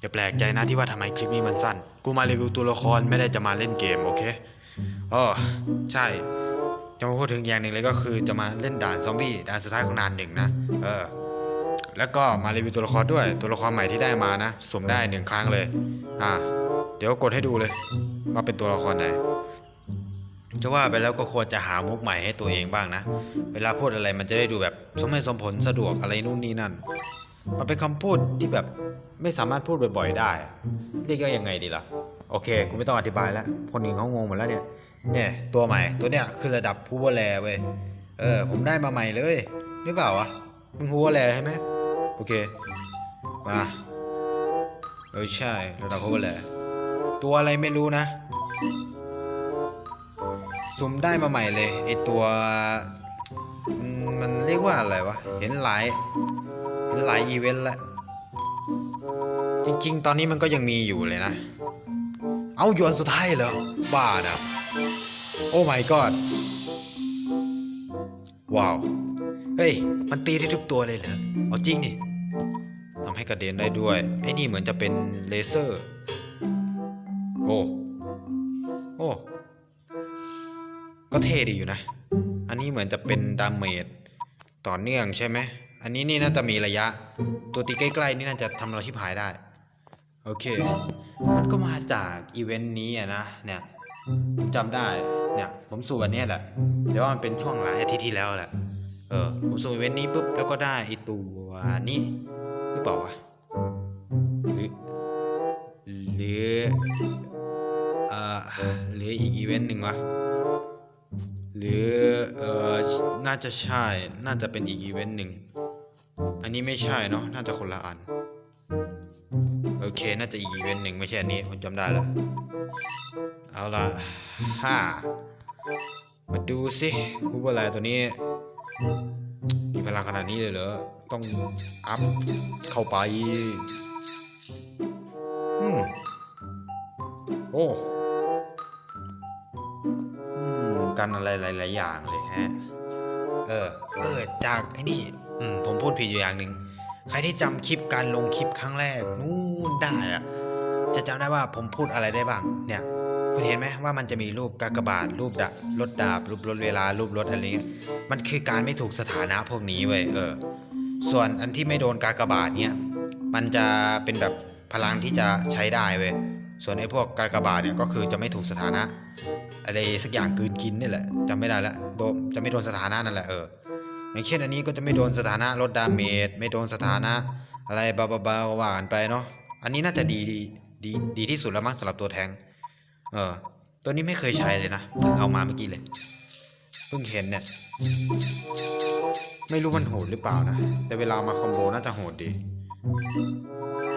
อย่าแปลกใจนะที่ว่าทำไมคลิปนี้มันสั้น กูมารีวิวตัวละครไม่ได้จะมาเล่นเกมโอเคอ๋อใช่ จะมาพูดถึงอย่างหนึ่งเลยก็คือจะมาเล่นด่านซอมบี้ด่านสุดท้ายของนานหนึ่งนะเออแล้วก็มารีวิวตัวละครด้วย ตัวละครใหม่ที่ได้มานะสมได้หนึ่งครั้งเลย อ่า เดี๋ยวกดให้ดูเลยว่าเป็นตัวละครไหนจะว่าไปแล้วก็ควรจะหามุกใหม่ให้ตัวเองบ้างนะ เวลาพูดอะไรมันจะได้ดูแบบสมเหตุสมผลสะดวกอะไรนู่นนี่นั่น มันเป็นคำพูดที่แบบไม่สามารถพูดบ่อยๆได้เรียกยังไงดีล่ะ โอเคกูไม่ต้องอธิบายแล้ว คนอื่นเขางงหมดแล้วเนี่ย เนี่ยตัวใหม่ตัวเนี้ยคือระดับพูเวอร์แลเว้ย เออ ผมได้มาใหม่เลยหรือเปล่าวะ มึงพูเวอร์แลใช่ไหมโอเค มาเออใช่ระดับพูเวอร์แลตัวอะไรไม่รู้นะสุ่มได้มาใหม่เลยไอตัวมันเรียกว่าอะไรวะ เห็นหลาย หลายอีเวนต์แล้วจริงๆ ตอนนี้มันก็ยังมีอยู่เลยนะ เอาหยวนสุดท้ายเหรอ บ้านะโอ้ my god ว้าว เฮ้ย มันตีได้ทุกตัวเลยเหรอ เอาจริงดิทำให้กระเด็นได้ด้วย ไอ้นี่เหมือนจะเป็นเลเซอร์ โอ้ โอ้ ก็เท่ดีอยู่นะ อันนี้เหมือนจะเป็นดาเมจต่อเนื่องใช่ไหม อันนี้นี่น่าจะมีระยะ ตัวตีใกล้ๆนี่น่าจะทำเราชิบหายได้ โอเค มันก็มาจากอีเวนต์นี้อะนะ เนี่ยผมจำได้ เนี่ย ผมสู่วันนี้แหละเดี๋ยวมันเป็นช่วงหลายอาทิตย์ที่แล้วแหละ เออ ผมสู่อีเวนต์นี้ปุ๊บ แล้วก็ได้ไอตัวนี้หรือเปล่าวะหรือหรือเอ่อหรืออีกอีเวนต์หนึ่งวะหรือเอ่อน่าจะใช่ น่าจะเป็นอีกอีเวนต์หนึ่ง อันนี้ไม่ใช่เนาะน่าจะคนละอัน โอเค น่าจะอีกอีเวนต์หนึ่งไม่ใช่อันนี้ผมจำได้แล้ว เอาละฮ่ามาดูสิผู้บอลายตัวนี้ มีพลังขนาดนี้เลยเหรอ ต้องอัพเข้าไปอืมโอ้กันอะไรหลาย ๆ อย่างเลยฮะ เออ เออ จากไอ้นี่ อืมผมพูดผิดอยู่อย่างหนึ่งใครที่จำคลิปการลงคลิปครั้งแรกนู่นได้อะจะจำได้ว่าผมพูดอะไรได้บ้าง เนี่ย คุณเห็นไหมว่ามันจะมีรูปกากบาทรูปดารถดาบรูปรถเวลารูปรถอะไรเงี้ยมันคือการไม่ถูกสถานะพวกนี้เว้ยเออ ส่วนอันที่ไม่โดนกากบาทเนี่ยมันจะเป็นแบบพลังที่จะใช้ได้เว้ยส่วนไอ้พวกกากบาทเนี่ยก็คือจะไม่ถูกสถานะอะไรสักอย่างกืนกินนี่แหละจำไม่ได้ละโดนจะไม่โดนสถานะนั่นแหละเออ อย่างเช่นอันนี้ก็จะไม่โดนสถานะลดดาเมจไม่โดนสถานะ อะไรบาบาบาว่ากันไปเนาะอันนี้น่าจะดีดีดีดีที่สุดแล้วมั้งสำหรับตัวแทงเออตัวนี้ไม่เคยใช้เลยนะเพิ่งเอามาเมื่อกี้เลยเพิ่งเห็นเนี่ยไม่รู้มันโหดหรือเปล่านะแต่เวลามาคอมโบน่าจะโหดดี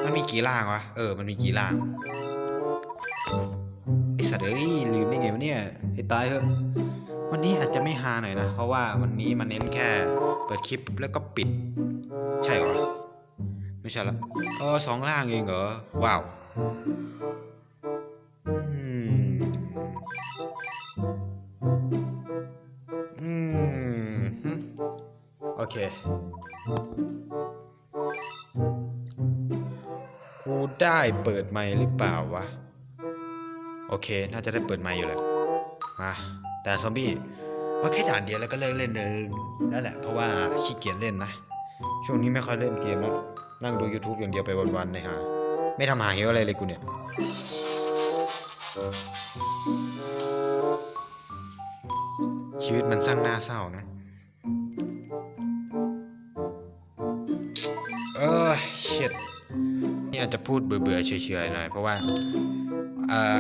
มันมีกี่ล่างวะเออมันมีกี่ล่างไอสัตว์เอ้ยลืมได้ไงวะเนี่ยให้ตายเถอะ วันนี้อาจจะไม่ฮาหน่อยนะ เพราะว่าวันนี้มันเน้นแค่เปิดคลิปแล้วก็ปิด ใช่เหรอ ไม่ใช่ละเออสองล่างเองเหรอ ว้าวอืมอืมโอเค กูได้เปิดไมค์หรือเปล่าวะ โอเค น่าจะได้เปิดไมค์อยู่แหละมา แต่ซอมบี้ว่าแค่ด่านเดียวแล้วก็เลิกเล่นเลยแล้วแหละเพราะว่าขี้เกียจเล่นนะ ช่วงนี้ไม่ค่อยเล่นเกมแล้วนั่งดู YouTube อย่างเดียวไปวันๆเลยฮะไม่ทำหาเหวอะไรเลยกูเนี่ยชีวิตมันสร้างหน้าเศร้านะเออเช็ดนี่อาจจะพูดเบื่อๆเฉยๆหน่อยเพราะว่าเออ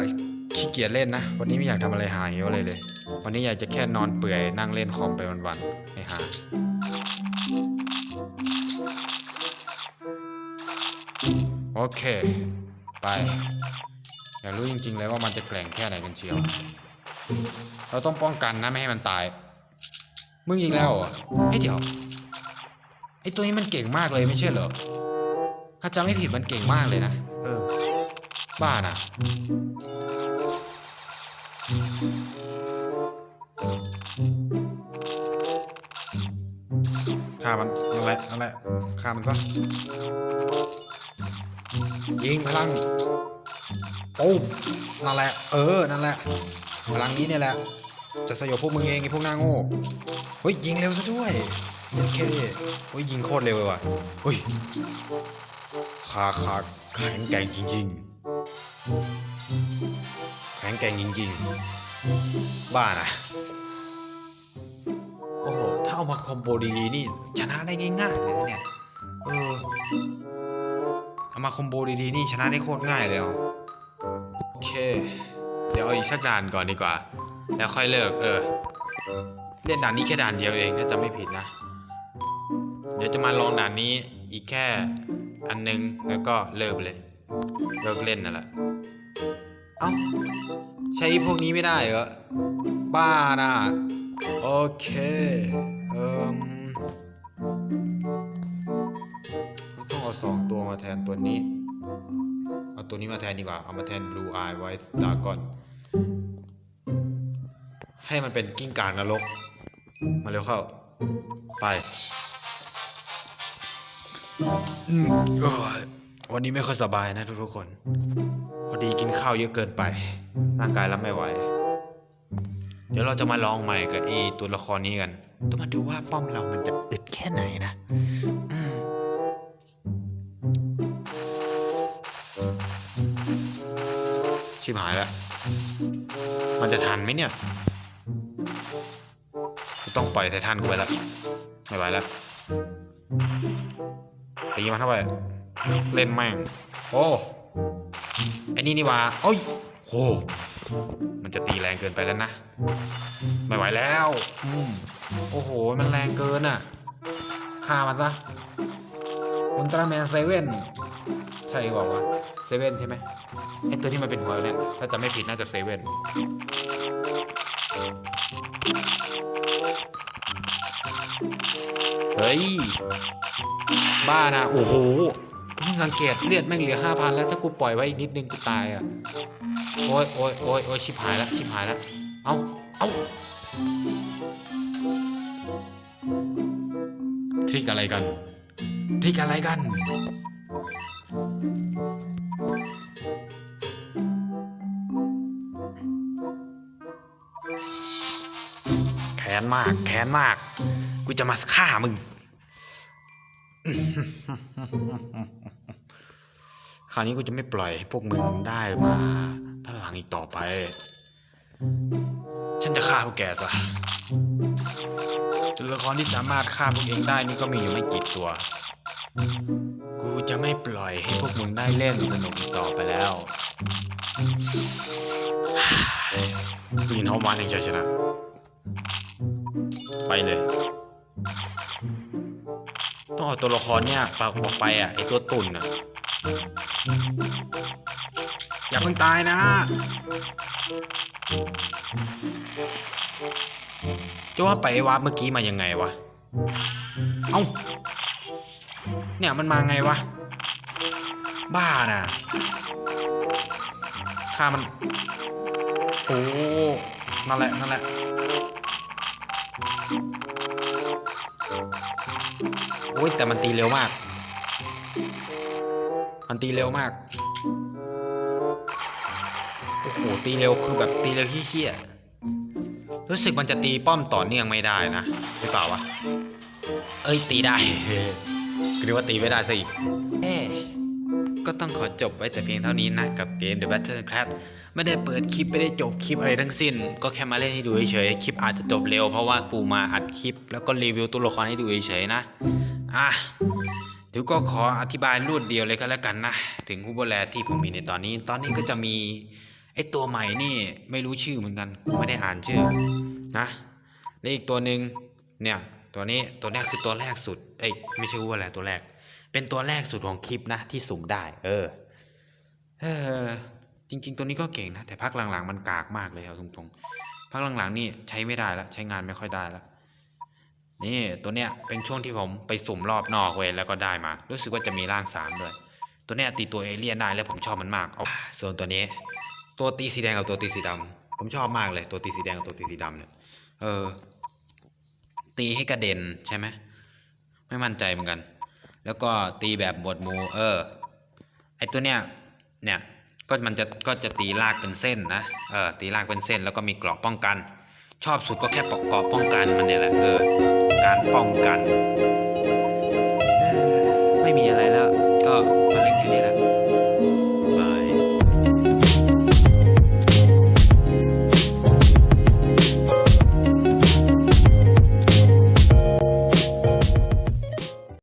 ขี้เกียจเล่นนะ วันนี้ไม่อยากทำอะไรหาเหวอะไรเลย วันนี้อยากจะแค่นอนเปื่อยนั่งเล่นคอมไปวันๆไม่หาโอเค ไป อยากรู้จริงๆเลยว่ามันจะแกร่งแค่ไหนกันเชียว เราต้องป้องกันนะไม่ให้มันตาย มึงอีกแล้วเหรอเฮ้ยเดี๋ยวไอ้ตัวนี้มันเก่งมากเลยไม่ใช่เหรอถ้าจำไม่ผิดมันเก่งมากเลยนะเออ บ้านะ ฆ่ามันนั่นแหละนั่นแหละฆ่ามันซะยิงพลังปุ๊บนั่นแหละ เออ นั่นแหละ พลังนี้เนี่ยแหละ จะสยบพวกมึงเองไอ้พวกหน้าโง่ เฮ้ย ยิงเร็วซะด้วยเย็นเคเฮ้ย ยิงโคตรเร็วเลยว่ะเฮ้ยขาขาแข็งแกร่งจริงๆแข็งแกร่งจริงๆ บ้านะ เอามาคอมโบดีๆนี่ชนะได้ง่ายๆเลยนะเนี่ยเออเอามาคอมโบดีๆนี่ชนะได้โคตรง่ายเลยอะโอเค เดี๋ยวเอาอีกสักด่านก่อนดีกว่า แล้วค่อยเลิกเออ เล่นด่านนี้แค่ด่านเดียวเองถ้าจำไม่ผิดนะ เดี๋ยวจะมาลองด่านนี้อีกแค่อันนึงแล้วก็เลิกไปเลยเลิกเล่นนั่นแหละเอ้าใช้พวกนี้ไม่ได้เหรอ บ้านะโอเค เอ่มต้องเอาสองตัวมาแทนตัวนี้ เอาตัวนี้มาแทนดีกว่า เอามาแทน Blue Eye White Dragon ให้มันเป็นกิ้งก่านรก มาเร็วเข้า ไปวันนี้ไม่ค่อยสบายนะทุกๆคน พอดีกินข้าวเยอะเกินไป ร่างกายรับไม่ไหว เดี๋ยวเราจะมาลองใหม่กับไอตัวละครนี้กัน ต้องมาดูว่าป้อมเรามันจะอึดแค่ไหนนะชิบหายแล้ว มันจะทันไหมเนี่ยต้องปล่อยไททันกูไปแล้วไม่ไหวแล้วตีมันเข้าไป เล่นแม่ง โอ้ไอ้นี่นี่ว่าโอ้ยโหมันจะตีแรงเกินไปแล้วนะ ไม่ไหวแล้วอืม โอ้โห มันแรงเกินอะฆ่ามันซะอุลตร้าแมนเซเว่นใช่บอกว่าวะเซเว่นใช่ไหมไอตัวที่มันเป็นหัวเนี่ย ถ้าจะไม่ผิดน่าจะเซเว่นเฮ้ย บ้านะ โอ้โหเพิ่งสังเกตเลือดแม่งเหลือห้าพันแล้ว ถ้ากูปล่อยไว้อีกนิดนึงกูตายอะ โอ้ยโอ้ยโอ้ยโอ้ยชิบหายแล้วชิบหายแล้ว เอาเอา ทริกอะไรกันทริกอะไรกัน แค้นมากแค้นมาก กูจะมาฆ่ามึง คราวนี้กูจะไม่ปล่อยให้พวกมึงได้มาพลังอีกต่อไป ฉันจะฆ่าพวกแกซะ ตัวละครที่สามารถฆ่าพวกเองได้นี่ก็มีอยู่ไม่กี่ตัว กูจะไม่ปล่อยให้พวกมึงได้เล่นสนุกอีกต่อไปแล้วกลิ่นหอมหวานแห่งชัยชนะ ไปเลย ต้องเอาตัวละครเนี่ยปากออกไปอะไอตัวตุ่นอะ อย่าเพิ่งตายนะ จะว่าไปวาร์ปเมื่อกี้มายังไงวะ เอ้า เนี่ยมันมาไงวะ บ้าน่ะฆ่ามัน โอ้ นั่นแหละ นั่นแหละโอ้ยแต่มันตีเร็วมาก มันตีเร็วมาก โอ้โห ตีเร็วคือแบบตีเร็วขี้เฮี้ยๆ รู้สึกมันจะตีป้อมต่อเนื่องไม่ได้นะหรือเปล่าวะ เอ้ยตีได้คือว่าตีไม่ได้ซะอีกเอ๊ก็ต้องขอจบไว้แต่เพียงเท่านี้นะ กับเกม The Battlecraft ไม่ได้เปิดคลิป ไม่ได้จบคลิปอะไรทั้งสิ้น ก็แค่มาเล่นให้ดูเฉยๆคลิปอาจจะจบเร็วเพราะว่ากูมาอัดคลิป แล้วก็รีวิวตัวละครให้ดูเฉยๆนะอะเดี๋ยวก็ขออธิบายรวดเดียวเลยก็แล้วกันนะ ถึงฮูโบแลที่ผมมีในตอนนี้ ตอนนี้ก็จะมี ไอตัวใหม่นี่ไม่รู้ชื่อเหมือนกันกูไม่ได้อ่านชื่อนะและอีกตัวหนึ่งเนี่ยตัวนี้ตัวแรกคือตัวแรกสุด เอ้ยไม่ใช่ฮูโบแลตัวแรก เป็นตัวแรกสุดของคลิปนะที่สุ่มได้ เออ เออ จริง ๆ ตัวนี้ก็เก่งนะแต่พักหลังๆมันกากมากเลยเอาตรงๆพักหลังๆนี่ใช้ไม่ได้แล้วใช้งานไม่ค่อยได้แล้วนี่ตัวเนี้ยเป็นช่วงที่ผมไปสุ่มรอบนอกเว้ยแล้วก็ได้มา รู้สึกว่าจะมีร่างสามด้วย ตัวเนี้ยตีตัวเอเลี่ยนได้แล้วผมชอบมันมากเอาส่วนตัวนี้ ตัวตีสีแดงกับตัวตีสีดำผมชอบมากเลยตัวตีสีแดงกับตัวตีสีดำเนี่ยเออ ตีให้กระเด็นใช่ไหมไม่มั่นใจเหมือนกัน แล้วก็ตีแบบหมวดมูเออไอตัวเนี้ยเนี่ยก็มันจะก็จะตีลากเป็นเส้นนะเออตีลากเป็นเส้นแล้วก็มีกราะป้องกัน ชอบสุดก็แค่ปอกกราะป้องกันมันเนี่ยแหละเออการป้องกัน ไม่มีอะไรแล้ว